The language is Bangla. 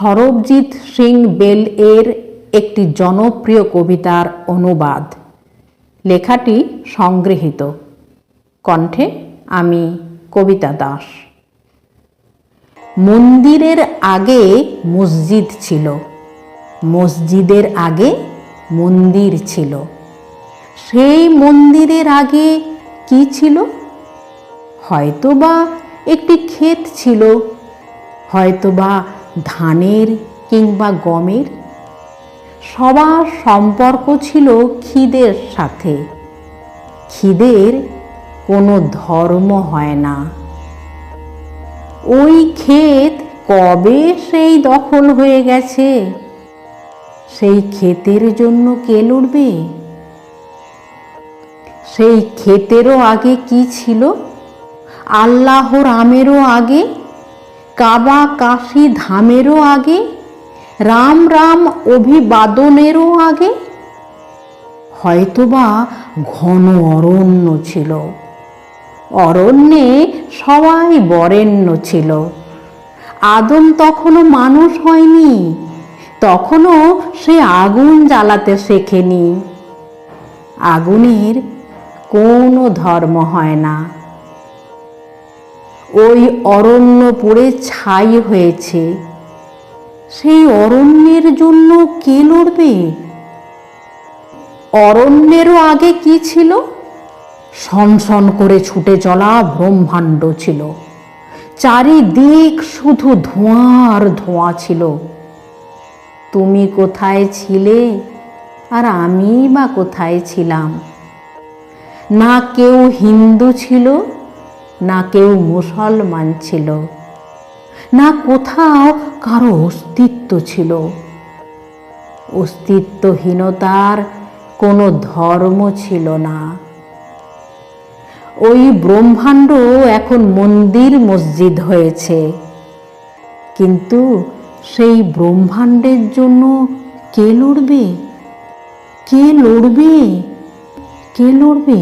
সরবজিৎ সিং বেল এর একটি জনপ্রিয় কবিতার অনুবাদ। লেখাটি সংগৃহীত। কণ্ঠে আমি কবিতা দাস। মন্দিরের আগে মসজিদ ছিল। মসজিদের আগে মন্দির ছিল। সেই মন্দিরের আগে কি ছিল? হয়তোবা একটি ক্ষেত ছিল। হয়তোবা ধানের কিংবা গমের? সবার সম্পর্ক ছিল খিদের সাথে। খিদের কোনো ধর্ম হয় না। ওই ক্ষেত কবে সেই দখল হয়ে গেছে? সেই ক্ষেতের জন্য কে লড়বে? সেই ক্ষেতেরও আগে কি ছিল? আল্লাহর আমেরও আগে? কাবা কাশি ধামেরও আগে রাম রাম অভিবাদনেরও আগে। হয়তোবা ঘন অরণ্য ছিল। অরণ্যে সবাই বরেণ্য ছিল। আদম তখনও মানুষ হয়নি, তখনও সে আগুন জ্বালাতে শেখেনি। আগুনের কোনো ধর্ম হয় না। ওই অরণ্য পড়ে ছাই হয়েছে। সেই অরণ্যের জন্য কে লড়বে? অরণ্যেরও আগে কি ছিল? সনসন করে ছুটে চলা ব্রহ্মাণ্ড ছিল। চারিদিক শুধু ধোঁয়ার ধোঁয়া ছিল। তুমি কোথায় ছিলে? আর আমি বা কোথায় ছিলাম? না কেউ হিন্দু ছিল? না কেউ মুসলমান ছিল, না কোথাও কারও অস্তিত্ব ছিল। অস্তিত্বহীনতার কোনো ধর্ম ছিল না। ওই ব্রহ্মাণ্ড এখন মন্দির মসজিদ হয়েছে, কিন্তু সেই ব্রহ্মাণ্ডের জন্য কে লড়বে? কে লড়বে? কে লড়বে?